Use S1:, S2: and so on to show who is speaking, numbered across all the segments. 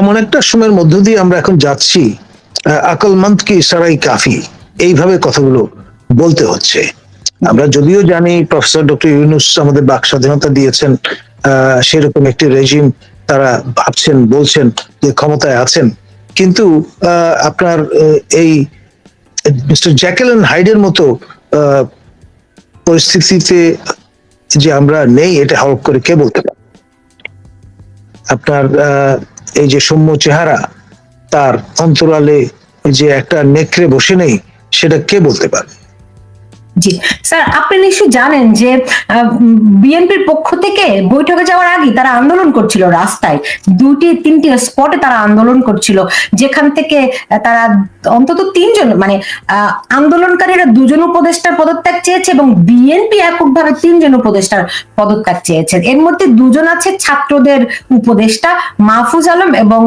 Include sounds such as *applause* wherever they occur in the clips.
S1: এমন একটা সময়ের মধ্য দিয়ে আমরা এখন যাচ্ছি আহ, আকলমন্ত কি সারাই কাফি। এইভাবে কথাগুলো বলতে হচ্ছে। আমরা যদিও জানি প্রফেসর ডক্টর ইউনুস আমাদের বাক স্বাধীনতা দিয়েছেন সেরকম একটি রেজিম তারা ভাবছেন বলছেন যে ক্ষমতায় আছেন। কিন্তু আপনার এই মিস্টার জ্যাকেলেন হাইডের মতো পরিস্থিতিতে যে আমরা নেই এটা হলপ করে কে বলতে পারে? আপনার এই যে সৌম্য চেহারা, তার অন্তরালে যে একটা নেকড়ে বসে নেই, সেটা কে বলতে পারে?
S2: জি। স্যার, আপনি নিশ্চয়ই জানেন যে বিএনপির পক্ষ থেকে বৈঠকে যাওয়ার আগে তারা আন্দোলন করছিল রাস্তায়। দুটি, তিনটি স্পটে তারা আন্দোলন করছিল। যেখান থেকে তারা অন্তত তিনজন মানে আন্দোলনকারীরা দুজন উপদেষ্টার পদত্যাগ চেয়েছে এবং বিএনপি এককভাবে তিনজন উপদেষ্টার পদত্যাগ চেয়েছে। এর মধ্যে দুজন আছে ছাত্রদের উপদেষ্টা, মাহফুজ আলম এবং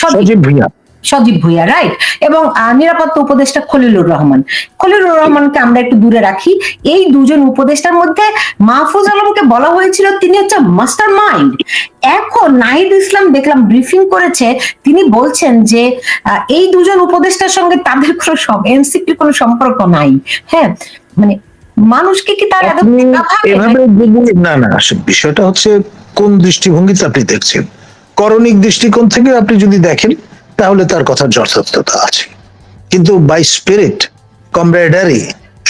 S2: সজীব
S1: ভুইয়া
S2: সজীব ভুইয়া রাইট এবং নিরাপত্তা উপদেষ্টা খলিলুর রহমান। খলিলুর রহমানকে আমরা একটু দূরে রাখি। এই দুজন উপদেষ্টার মধ্যে মাহফুজ আলমকে বলা হয়েছিল তিনি হচ্ছে মাস্টার মাইন্ড এখন নাহিদ ইসলাম দেখলাম ব্রিফিং করেছে তিনি বলছেন যে এই দুজন উপদেষ্টার সঙ্গে তাদের কোনো এনসিপি কোনো সম্পর্ক নাই। হ্যাঁ? মানে মানুষকে কি তার এত
S1: না না বিষয়টা হচ্ছে কোন দৃষ্টিভঙ্গিতে আপনি দেখছেন? করণিক দৃষ্টিকোণ থেকে আপনি যদি দেখেন তাহলে তার কথার যথার্থতা আছে। কিন্তু বাই স্পিরিট কমরেডারি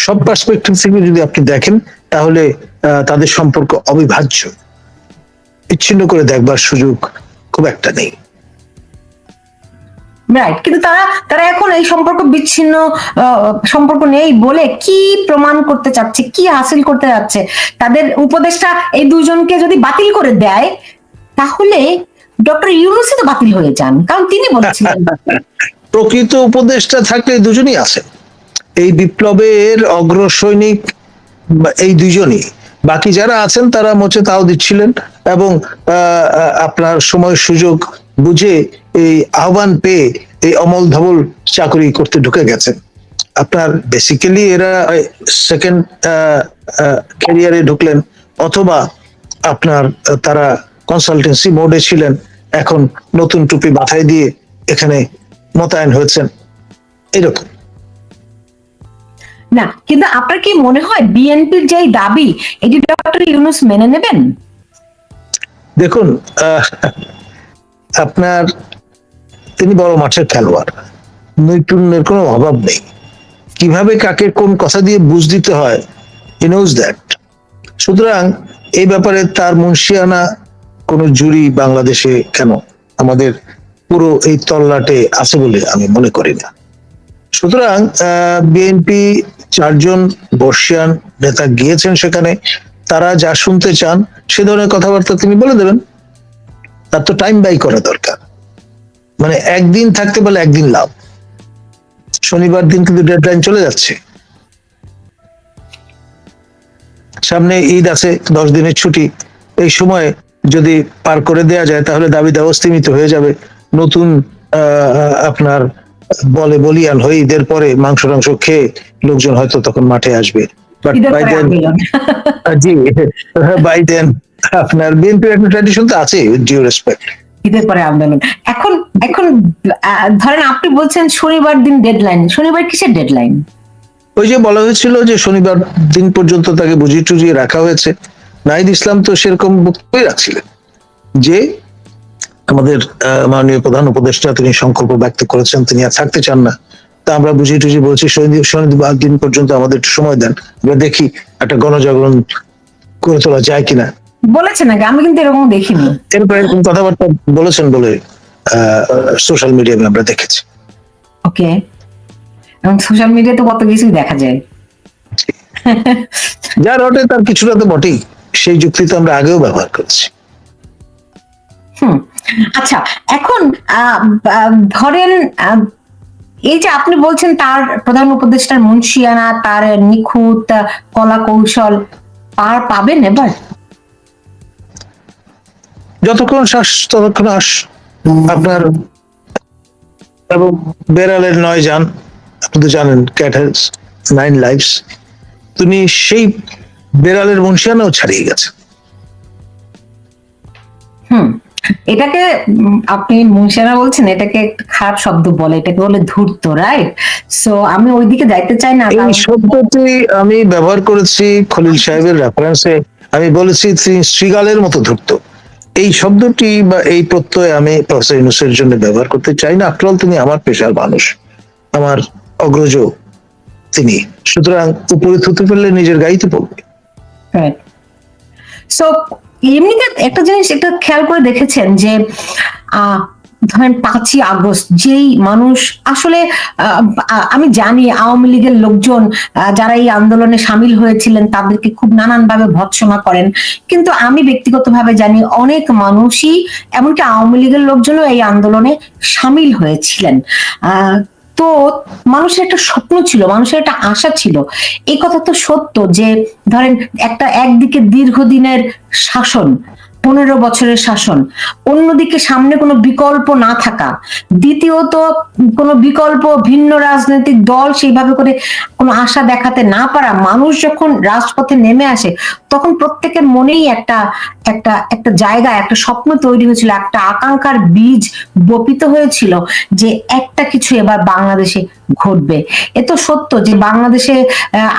S1: সব পার্সপেক্টিভ থেকে যদি আপনি দেখেন, তাহলে তাদের সম্পর্ক অবিভাজ্য। বিচ্ছিন্ন করে দেখবার সুযোগ খুব একটা নেই।
S2: রাইট কিন্তু তারা তারা এখন এই সম্পর্ক বিচ্ছিন্ন সম্পর্ক নেই বলে কি প্রমাণ করতে চাচ্ছে, কি হাসিল করতে যাচ্ছে? তাদের উপদেশটা এই দুজনকে যদি বাতিল করে দেয়, তাহলে ডক্টর ইউনুসই তো বাতিল হয়ে যান কারণ তিনি বলেছিলেন *laughs*
S1: প্রকৃত উপদেষ্টা থাকলে দুজনই আছে। এই বিপ্লবের অগ্রসৈনিক এই দুজনই। বাকি যারা আছেন তারা মোচে তাও দিচ্ছিলেন এবং আপনার সময় সুযোগ বুঝে এই আহ্বান পেয়ে এই অমল ধবল চাকরি করতে ঢুকে গেছেন। আপনার বেসিক্যালি এরা সেকেন্ড ক্যারিয়ারে ঢুকলেন অথবা আপনার তারা কনসালটেন্সি মোডে ছিলেন এখন নতুন টুপি মাথায় দিয়ে এখানে মোতায়েন হয়েছেন। এরকম।
S2: না কিন্তু আপনার কি মনে হয় বিএনপির যে দাবি এটি ডক্টর ইউনুস মেনে নেবেন?
S1: দেখুন আপনার তিনি বড় মাঠের খেলোয়াড়। নৈপুণ্যের কোনো অভাব নেই। কীভাবে কাকে কোন কথা দিয়ে বুঝ দিতে হয় হি নোজ দ্যাট সুতরাং এই ব্যাপারে তার মুন্সিয়ানা কোন জুরি বাংলাদেশে কেন? আমাদের পুরো এই তল্লাটে আছে বলে আমি মনে করি না। সুতরাং বিএনপি চারজন বর্ষিয়ান নেতা গিয়েছেন সেখানে। তারা যা শুনতে চান, সে ধরনের কথাবার্তা তিনি বলে দেবেন। তার তো টাইম বাই করা দরকার। মানে একদিন থাকতে পারলে একদিন লাভ। শনিবার দিন কিন্তু ডেডলাইন চলে যাচ্ছে। সামনে ঈদ আছে, দশ দিনের ছুটি। এই সময় যদি পার করে দেয়া যায় তাহলে দাবি দেওয়া স্তীমিত হয়ে যাবে। নতুন আপনার বলে বলিয়ান হয়ে ঈদের পরে মাংস টাংস খেয়ে লোকজন হয়তো তখন মাঠে আসবে। বাট বাই দেন জি বাই দেন আপনার বিএনপির একটা ট্র্যাডিশন তো আছে ডিউ রেসপেক্ট
S2: ঈদের পরে আন্দোলন। এখন এখন ধরেন আপনি বলছেন শনিবার দিন ডেডলাইন শনিবার কিসের ডেডলাইন
S1: ওই যে বলা হয়েছিল যে শনিবার দিন পর্যন্ত তাকে বুঝিয়ে টুজিয়ে রাখা হয়েছে। নাহিদ ইসলাম তো সেরকম বক্তব্যই রাখছিলেন যে আমাদের মাননীয় প্রধান উপদেষ্টা তিনি সংকল্প ব্যক্ত করেছেন তিনি আর থাকতে চান না। তা আমরা বুঝিয়ে টুজিয়ে বলছি শনি শনিবার দিন পর্যন্ত আমাদের একটু সময় দেন। আমরা দেখি একটা গণজাগরণ করে তোলা যায় কিনা।
S2: বলেছেন নাকি আমি কিন্তু এরকম দেখিনি।
S1: এরপর এরকম কথাবার্তা বলেছেন বলে সোশ্যাল মিডিয়ায় আমরা দেখেছি।
S2: ওকে। এবং সোশ্যাল মিডিয়াতে কত কিছুই দেখা যায়।
S1: যার রটে তার কিছুটা তো বটেই। সেই যুক্তি তো আমরা আগেও ব্যবহার করেছি।
S2: আচ্ছা এখন ধরেন এই যে আপনি বলছেন তার প্রধান উপদেষ্টার মুন্সিয়ানা তার নিখুঁত কলা কৌশল পার পাবেন এবার?
S1: যতক্ষণ শ্বাস ততক্ষণ আস আপনার এবং বেড়ালের নয় যান আপনি তো জানেন ক্যাট হ্যাজ নাইন লাইফস তিনি সেই বেড়ালের মুন্সিয়ানাও ছাড়িয়ে গেছে।
S2: হুম এটাকে আপনি মুন্সিয়ানা বলছেন এটাকে খারাপ শব্দ বলে এটাকে বলে ধূর্ত রাইট সো আমি ওইদিকে যাইতে চাই না
S1: এই শব্দটি আমি ব্যবহার করেছি খলিল সাহেবের রেফারেন্সে আমি বলেছি শ্রীগালের মতো ধরত। এই শব্দটি বা এই প্রত্যয় আমি প্রফেসর ইউনুসের জন্য ব্যবহার করতে চাই না। আফটার তিনি আমার পেশার মানুষ। আমার অগ্রজ তিনি। সুতরাং উপরে থুতু ফেললে নিজের গাইতে পড়বে।
S2: সো এমনিতে একটা জিনিস একটা খেয়াল করে দেখেছেন যে ধরেন পাঁচই আগস্ট যেই মানুষ আসলে আমি জানি আওয়ামী লীগের লোকজন যারা এই আন্দোলনে সামিল হয়েছিলেন তাদেরকে খুব নানানভাবে ভৎসনা করেন। কিন্তু আমি ব্যক্তিগতভাবে জানি অনেক মানুষই, এমনকি আওয়ামী লীগের লোকজনও এই আন্দোলনে সামিল হয়েছিলেন। তো মানুষের একটা স্বপ্ন ছিল, মানুষের একটা আশা ছিল। এই কথা তো সত্য যে ধরেন একটা একদিকে দীর্ঘদিনের শাসন পনেরো বছরের শাসন। অন্যদিকে সামনে কোনো বিকল্প না থাকা। দ্বিতীয়ত, কোনো বিকল্প, ভিন্ন রাজনৈতিক দল সেইভাবে করে কোনো আশা দেখাতে না পারা মানুষ যখন রাজপথে নেমে আসে, তখন প্রত্যেকের মনেই একটা একটা একটা জায়গা, একটা স্বপ্ন তৈরি হয়েছিল, একটা আকাঙ্ক্ষার বীজ বপিত হয়েছিল যে একটা কিছু এবার বাংলাদেশে ঘটবে। এ তো সত্য যে বাংলাদেশে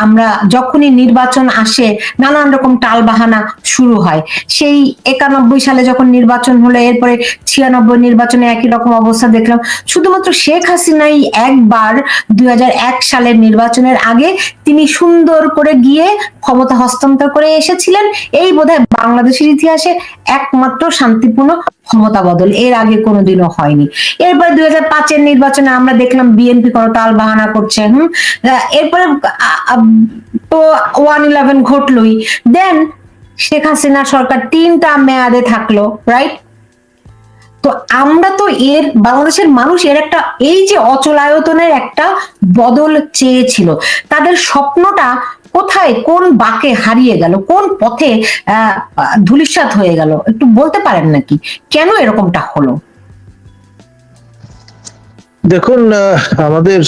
S2: আমরা যখনই নির্বাচন আসে, নানান রকম টালবাহানা শুরু হয়। সেই একানব্বই সালে যখন নির্বাচন হলো, এরপরে ছিয়ানব্বই নির্বাচনে একই রকম অবস্থা দেখলাম। শুধুমাত্র শেখ হাসিনাই একবার দুই হাজার এক সালের নির্বাচনের আগে তিনি সুন্দর করে গিয়ে ক্ষমতা হস্তান্তর করে এসেছিলেন। এই বোধহয় বাংলাদেশের ইতিহাসে একমাত্র শান্তিপূর্ণ ক্ষমতা বদল। এর আগে কোনোদিনও হয়নি। এরপরে দুই হাজার পাঁচের নির্বাচনে আমরা দেখলাম বিএনপি কোনো তাল বাহানা করছে, হুম? এরপরে ওয়ান ইলেভেন ঘটলই। দেন শেখ হাসিনা সরকার তিনটা মেয়াদে থাকল রাইট তো আমরা তো এর, বাংলাদেশের মানুষ এর একটা, এই যে অচলায়তনের একটা বদল চেয়েছিল। তাদের স্বপ্নটা কোথায় কোন বাকে হারিয়ে গেল কোন পথে আহ ধুলিসাৎ হয়ে গেল একটু বলতে পারেন নাকি? কেন এরকমটা হলো?
S1: দেখুন আমাদের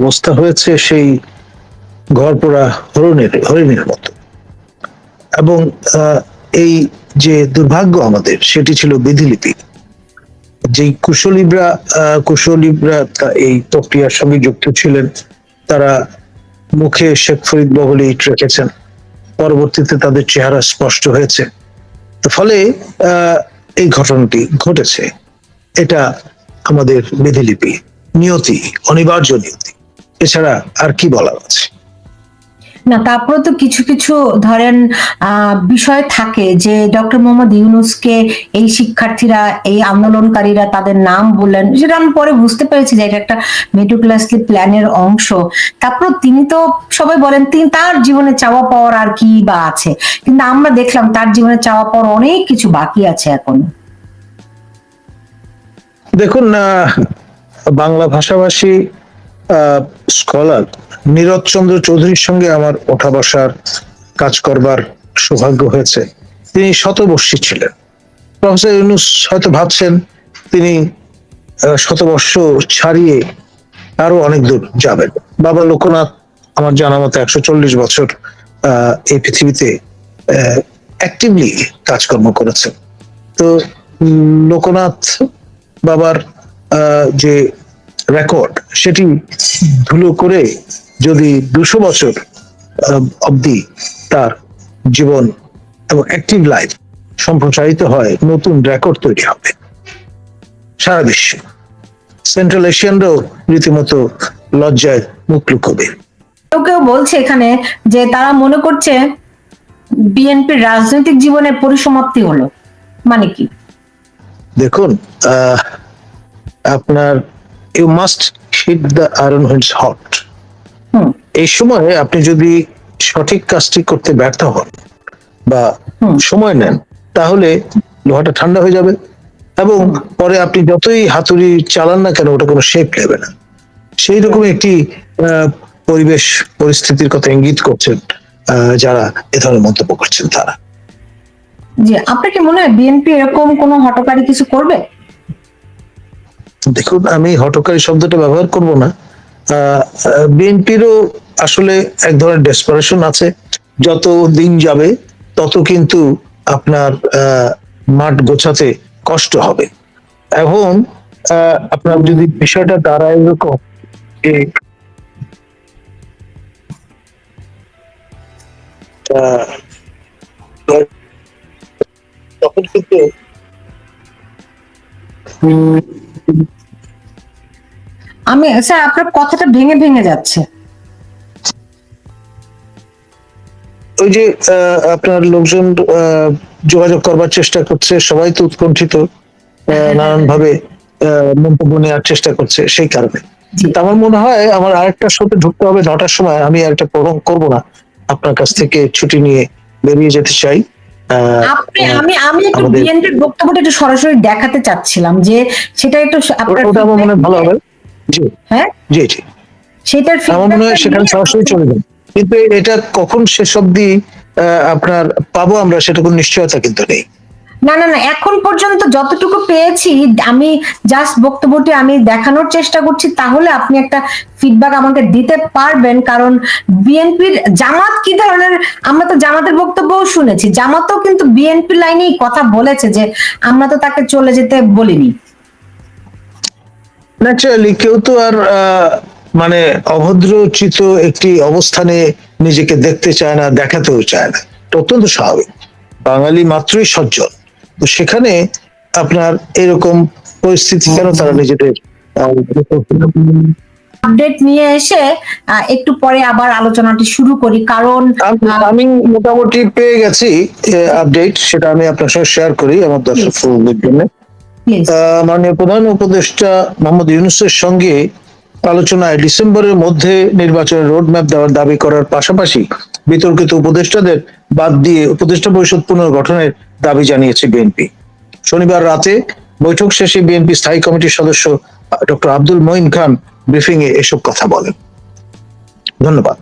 S1: অবস্থা হয়েছে সেই ঘর পোড়া হরিণের হরিণের মতো। এবং এই যে দুর্ভাগ্য আমাদের সেটি ছিল বিধিলিপি। যেই কুশলীরা আহ, কুশলীরা এই প্রক্রিয়ার সঙ্গে যুক্ত ছিলেন তারা মুখে শেখ ফরিদ বহলি ইট রেখেছেন। পরবর্তীতে তাদের চেহারা স্পষ্ট হয়েছে। ফলে এই ঘটনাটি ঘটেছে। এটা আমাদের বিধিলিপি নিয়তি, অনিবার্য নিয়তি। এছাড়া আর কি বলার আছে?
S2: না তারপরে তো কিছু কিছু ধরেন বিষয় থাকে যে ডক্টর মোহাম্মদ ইউনুসকে এই শিক্ষার্থীরা, এই আন্দোলনকারীরা তাদের নাম বললেন, সেটা আমি পরে বুঝতে পেরেছি যে এটা একটা মেটুক্লাসলি প্ল্যানের অংশ। তারপর তিনি তো সবাই বলেন, তিনি তার জীবনে চাওয়া পাওয়ার আর কি বা আছে। কিন্তু আমরা দেখলাম তার জীবনে চাওয়া পাওয়ার অনেক কিছু বাকি আছে এখন।
S1: দেখুন বাংলা ভাষাভাষী স্কলার নীরজ চন্দ্র চৌধুরীর সঙ্গে আমার ওঠা বসার কাজ করবার সৌভাগ্য হয়েছে। তিনি শতবর্ষী ছিলেন। প্রফেসর ইউনুস হয়তো ভাবছেন তিনি শতবর্ষ ছাড়িয়ে আরও অনেক দূর যাবেন। বাবা লোকনাথ, আমার জানা মতো একশো চল্লিশ বছর এই পৃথিবীতে অ্যাক্টিভলি কাজকর্ম করেছেন। তো লোকনাথ বাবার যে রেকর্ড সেটি ধুলো করে যদি দুশো বছর অবধি তার জীবন এবং অ্যাক্টিভ লাইফ সম্প্রসারিত হয় নতুন রেকর্ড তৈরি হবে। সারা বিশ্বে। সেন্ট্রাল এশিয়ানরাও রীতিমতো লজ্জায় মুখ লুকোবে
S2: কেউ কেউ বলছে এখানে যে তারা মনে করছে বিএনপির রাজনৈতিক জীবনের পরিসমাপ্তি হলো। মানে কি?
S1: দেখুন আহ, আপনার you must hit the iron while's hot এই সময়ে আপনি যদি সঠিক কাজটি করতে ব্যর্থ হন বা সময় নেন তাহলে লোহাটা ঠান্ডা হয়ে যাবে এবং পরে আপনি যতই হাতুড়ি চালান না কেন ওটা কোনো শেপ নেবে না। সেই রকম একটি আহ, পরিবেশ পরিস্থিতির কথা ইঙ্গিত করছেন যারা এ ধরনের মন্তব্য করছেন তারা।
S2: যে আপনার কি মনে হয় বিএনপি এরকম কোনো হটকারী কিছু করবে?
S1: দেখুন, আমি হটকারী শব্দটা ব্যবহার করব না। বিএনপিরও আসলে এক ধরনের ডেসপারেশন আছে। যত দিন যাবে, তত কিন্তু আপনার মাঠ গোছাতে কষ্ট হবে। এখন আপনার যদি বিষয়টা দাঁড়ায় এরকম তখন কিন্তু
S2: আমি স্যার আপনার কথাটা ভেঙে ভেঙে যাচ্ছে।
S1: ওই যে আপনার লোকজন যোগাযোগ করবার চেষ্টা করছে সবাই তো উৎকণ্ঠিত নানান ভাবে মন্তব্য নেওয়ার চেষ্টা করছে সেই কারণে। আমার মনে হয় আমার আরেকটা শোতে ঢুকতে হবে নটার সময় আমি একটা প্রোগ্রাম করব না। আপনার কাছ থেকে ছুটি নিয়ে বেরিয়ে যেতে চাই।
S2: আপনি আমি আমি একটু বিএনপির বক্তব্যটা একটু সরাসরি দেখাতে চাচ্ছিলাম যে সেটা একটু আপনার
S1: ওটা আমার মনে ভালো হবে। জি।
S2: হ্যাঁ?
S1: জি জি।
S2: সেটার
S1: আমার মনে হয় সেখানে সরাসরি চলে যাবে। কিন্তু এটা কখন শেষ আহ, আপনার পাবো আমরা সেটা কোনো নিশ্চয়তা কিন্তু নেই।
S2: না না না, এখন পর্যন্ত যতটুকু পেয়েছি, আমি জাস্ট বক্তব্যটি আমি দেখানোর চেষ্টা করছি, তাহলে আপনি একটা ফিডব্যাক আমাকে দিতে পারবেন, কারণ বিএনপির জামাত কি ধরনের, আমরা তো জামাতের বক্তব্যও শুনেছি, জামাতও কিন্তু বিএনপি লাইনেই কথা বলেছে যে আমরা তো তাকে চলে যেতে বলিনি।
S1: ন্যাচারালি কেউ তো আর মানে অভদ্রচিত একটি অবস্থানে নিজেকে দেখতে চায় না, দেখাতেও চায় না অত্যন্ত স্বাভাবিক। বাঙালি মাত্রই সজ্জন। তো সেখানে আপনার এরকম পরিস্থিতি কেন তারা নিজেদের
S2: আপডেট নিয়ে এসে একটু পরে আবার আলোচনাটি শুরু করি। কারণ
S1: আমি- মোটামুটি পেয়ে গেছি আপডেট সেটা আমি আপনার সঙ্গে শেয়ার করি আমার দর্শক জন্য। মাননীয় প্রধান উপদেষ্টা মোহাম্মদ ইউনুসের সঙ্গে আলোচনায় ডিসেম্বরের মধ্যে নির্বাচনের রোড ম্যাপ দেওয়ার দাবি করার পাশাপাশি বিতর্কিত উপদেষ্টাদের বাদ দিয়ে উপদেষ্টা পরিষদ পুনর্গঠনের দাবি জানিয়েছে বিএনপি। শনিবার রাতে বৈঠক শেষে বিএনপি স্থায়ী কমিটির সদস্য ডক্টর আব্দুল মঈন খান ব্রিফিং এ এসব কথা বলেন। ধন্যবাদ।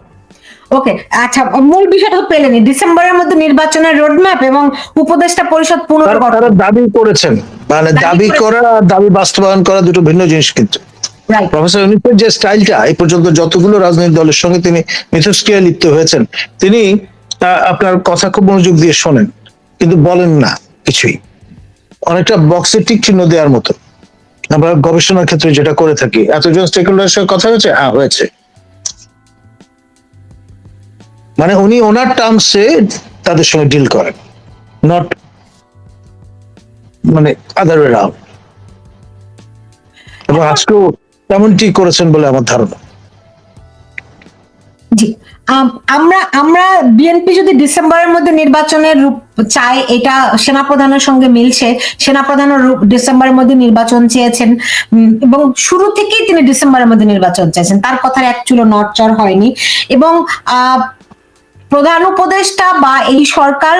S2: ওকে আচ্ছা মূল বিষয়টা পেলেনি ডিসেম্বরের মধ্যে নির্বাচনের রোডম্যাপ এবং উপদেষ্টা পরিষদ পুনর্গঠন।
S1: দাবি করেছেন। মানে
S2: দাবি
S1: করা দাবি বাস্তবায়ন করা দুটো ভিন্ন জিনিস কিন্তু। প্রফেসর ইউনিসের যে স্টাইলটা এই পর্যন্ত যতগুলো রাজনৈতিক দলের সঙ্গে তিনি মিথস্ক্রিয়ায় লিপ্ত হয়েছেন তিনি আপনার কথা খুব মনোযোগ দিয়ে শোনেন কিন্তু বলেন না কিছুই। অনেকটা বক্সে টিক চিহ্ন দেওয়ার মতো। আমরা গবেষণার ক্ষেত্রে যেটা করে থাকি এতজন স্টেক হোল্ডারের সঙ্গে কথা হয়েছে? হ্যাঁ হয়েছে। মানে উনি ওনার টার্মসে তাদের সঙ্গে ডিল করেন নট মানে আদার ওয়ে রাউন্ড এবং আজকেও তেমনটি করেছেন বলে আমার ধারণা।
S2: জি আমরা আমরা বিএনপি যদি ডিসেম্বরের মধ্যে নির্বাচনের রূপ চাই, এটা সেনাপ্রধানের সঙ্গে মিলছে। সেনাপ্রধানও ডিসেম্বরের মধ্যে নির্বাচন চেয়েছেন এবং শুরু থেকেই তিনি ডিসেম্বরের মধ্যে নির্বাচন চেয়েছেন তার কথার এক চুলো নড়চড় হয়নি। এবং প্রধান উপদেষ্টা বা এই সরকার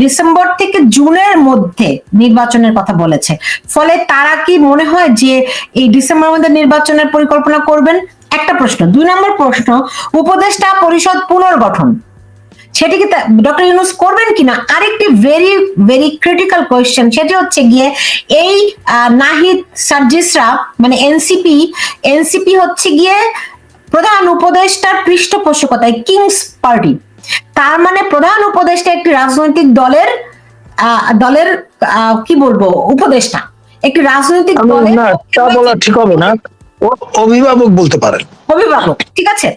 S2: ডিসেম্বর থেকে জুনের মধ্যে নির্বাচনের কথা বলেছে। ফলে তারা কি মনে হয় যে এই ডিসেম্বরের মধ্যে নির্বাচনের পরিকল্পনা করবেন? একটা প্রশ্ন। দুই নম্বর প্রশ্ন, উপদেষ্টা পরিষদ পুনর্গঠন। সেটি কি ডক্টর ইউনুস করবেন কিনা? আরেকটি ভেরি ভেরি ক্রিটিক্যাল কোয়েশ্চেন সেটি হচ্ছে গিয়ে এই নাহিদ সার্জিসরা মানে এনসিপি এনসিপি হচ্ছে গিয়ে প্রধান উপদেষ্টার পৃষ্ঠপোষকতায় কিংস পার্টি। তার মানে প্রধান উপদেষ্টা একটি রাজনৈতিক দলের আহ, দলের আহ, কি বলব উপদেষ্টা। একটি রাজনৈতিক দলের
S1: তা বলা ঠিক হবে না। অভিভাবক বলতে পারেন।
S2: অভিভাবক ঠিক আছে?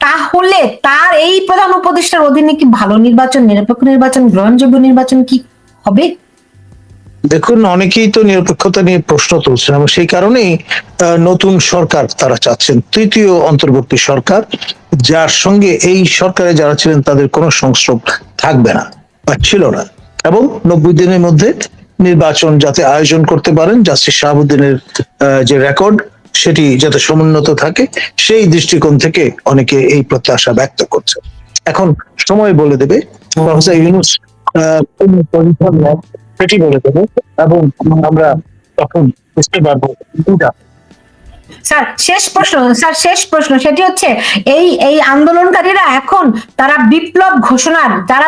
S2: তাহলে তার এই প্রধান উপদেষ্টার অধীনে কি ভালো নির্বাচন নিরপেক্ষ নির্বাচন গ্রহণযোগ্য নির্বাচন কি হবে?
S1: দেখুন, অনেকেই তো নিরপেক্ষতা নিয়ে প্রশ্ন তুলছেন এবং সেই কারণেই নতুন সরকার তারা চাচ্ছেন, তৃতীয় অন্তর্বর্তী সরকার, যার সঙ্গে এই সরকারে যারা ছিলেন তাদের কোনো সংস্রব থাকবে না বা ছিল না। এবং নব্বই দিনের মধ্যে নির্বাচন যাতে আয়োজন করতে পারেন, জাস্টিস শাহাবুদ্দিনের যে রেকর্ড সেটি যাতে সমুন্নত থাকে, সেই দৃষ্টিকোণ থেকে অনেকে এই প্রত্যাশা ব্যক্ত করছে এখন সময় বলে দেবে ইউনুস সেটি বলে দেবে এবং আমরা তখন বুঝতে পারব
S2: স্যার, শেষ প্রশ্ন, স্যার, শেষ প্রশ্ন, সেটি হচ্ছে এই এই আন্দোলনকারীরা এখন তারা বিপ্লব ঘোষণার, তারা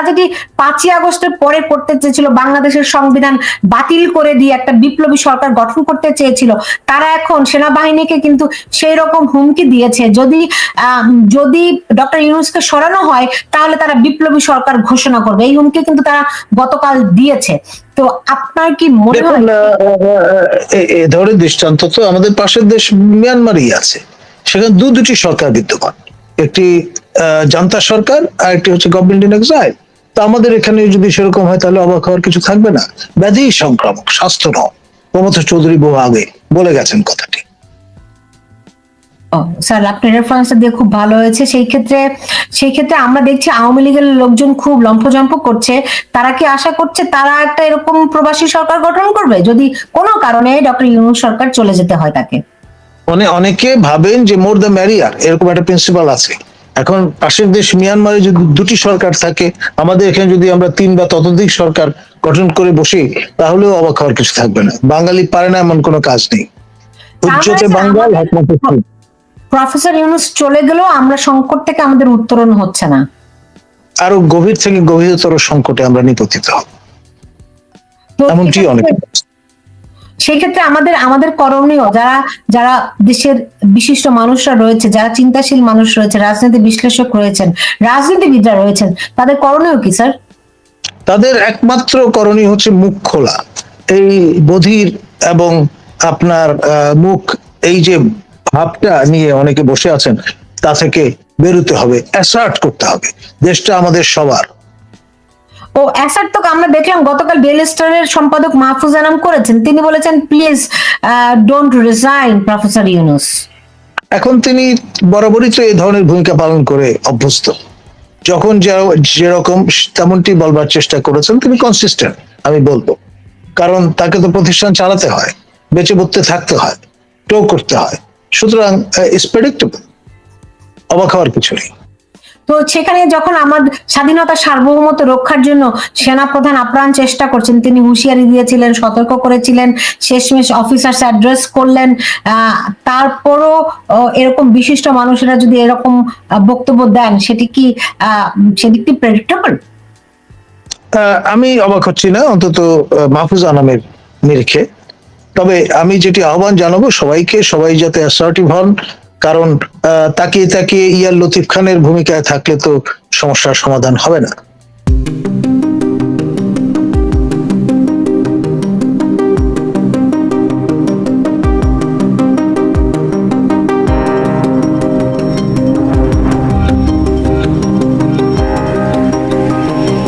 S2: পাঁচই আগস্টের পরে করতে চেয়েছিল, বাংলাদেশের সংবিধান বাতিল করে দিয়ে একটা বিপ্লবী সরকার গঠন করতে চেয়েছিল, তারা এখন সেনাবাহিনীকে কিন্তু সেই রকম হুমকি দিয়েছে। যদি যদি ডক্টর ইউনুসকে সরানো হয়, তাহলে তারা বিপ্লবী সরকার ঘোষণা করবে। এই হুমকি কিন্তু তারা গতকাল দিয়েছে। তো আপনার কি মনে হয়?
S1: এ- ধরনের দৃষ্টান্ত তো আমাদের পাশের দেশ মিয়ানমারই আছে। সেখানে দু দুটি সরকার বিদ্যমান। একটি আহ, জান্তা সরকার আর একটি হচ্ছে গভর্নমেন্ট ইন এক্সাইল তো আমাদের এখানে যদি সেরকম হয় তাহলে অবাক হওয়ার কিছু থাকবে না। ব্যাধি সংক্রামক স্বাস্থ্য নয় প্রমথ চৌধুরী বহু আগে বলে গেছেন কথাটি।
S2: স্যার আপনার রেফারেন্সটা দিয়ে খুব ভালো হয়েছে। সেই ক্ষেত্রে সেই ক্ষেত্রে আমরা দেখছি আওয়ামী লীগের লোকজন খুব লম্ফজম্প করছে। তারা কি আশা করছে তারা একটা এরকম প্রবাসী সরকার গঠন করবে? যদি কোনো কারণে ডক্টর ইউনুস সরকার চলে যেতে হয় তাকে।
S1: মানে অনেকে ভাবেন যে মোর দ্য ম্যারিয়ার এরকম একটা প্রিন্সিপাল আছে। এখন পাশের দেশ মিয়ানমারে যদি দুটি সরকার থাকে আমাদের এখানে যদি আমরা তিন বা ততোধিক সরকার গঠন করে বসি তাহলেও অবাক হওয়ার কিছু থাকবে না। বাঙালি পারে না এমন কোনো কাজ নেই।
S2: তাহলে
S1: বাঙ্গাল একমাত্র ঠিক।
S2: প্রফেসর ইউনুস চলে গেলেও আমরা সংকট থেকে আমাদের উত্তরণ হচ্ছে না।
S1: আরও গভীর থেকে গভীরতর সংকটে আমরা নিপতিত এমনটি অনেক।
S2: সেই ক্ষেত্রে আমাদের আমাদের করণীয় যারা যারা দেশের বিশিষ্ট মানুষরা রয়েছে যারা চিন্তাশীল মানুষ রয়েছে রাজনীতি বিশ্লেষক রয়েছেন রাজনীতিবিদরা রয়েছেন তাদের করণীয় কি স্যার?
S1: তাদের একমাত্র করণীয় হচ্ছে মুখ খোলা। এই বধির এবং আপনার মুখ এই যে ভাবটা নিয়ে অনেকে বসে আছেন তা থেকে বেরোতে হবে অ্যাসার্ট করতে হবে দেশটা আমাদের সবার।
S2: ও অ্যাসার তো আমরা দেখলাম গতকাল বেলস্টারের সম্পাদক মাহফুজ আনাম করেছেন। তিনি বলেছেন please don't resign professor Yunus
S1: এখন তিনি বরাবরই তো এই ধরনের ভূমিকা পালন করে অভ্যস্ত। যখন যেরকম তেমনটি বলবার চেষ্টা করেছেন তিনি কনসিস্টেন্ট আমি বলব। কারণ তাকে তো প্রতিষ্ঠান চালাতে হয় বেঁচে পড়তে থাকতে হয় টো করতে হয়। সুতরাং ইস প্রেডিক্টেবল অবাক হওয়ার কিছু নেই।
S2: তো সেখানে যখন আমার স্বাধীনতা সার্বভৌমত্ব রক্ষার জন্য সেনাপ্রধান আপ্রাণ চেষ্টা করছেন তিনি হুঁশিয়ারি দিয়েছিলেন সতর্ক করেছিলেন শেষমেশ অফিসার্স অ্যাড্রেস করলেন তারপরও এরকম বিশিষ্ট মানুষেরা যদি এরকম বক্তব্য দেন সেটি কি আহ, সেটি কি প্রেডিক্টেবল
S1: আমি অবাক হচ্ছি না অন্তত মাহফুজ আনামের নিরিখে। তবে আমি যেটি আহ্বান জানাব সবাইকে, সবাই যাতে অ্যাসার্টিভ হন, কারণ তাকিয়ে তাকিয়ে ইয়ার লতিফ খানের ভূমিকায় থাকলে তো সমস্যার সমাধান হবে না।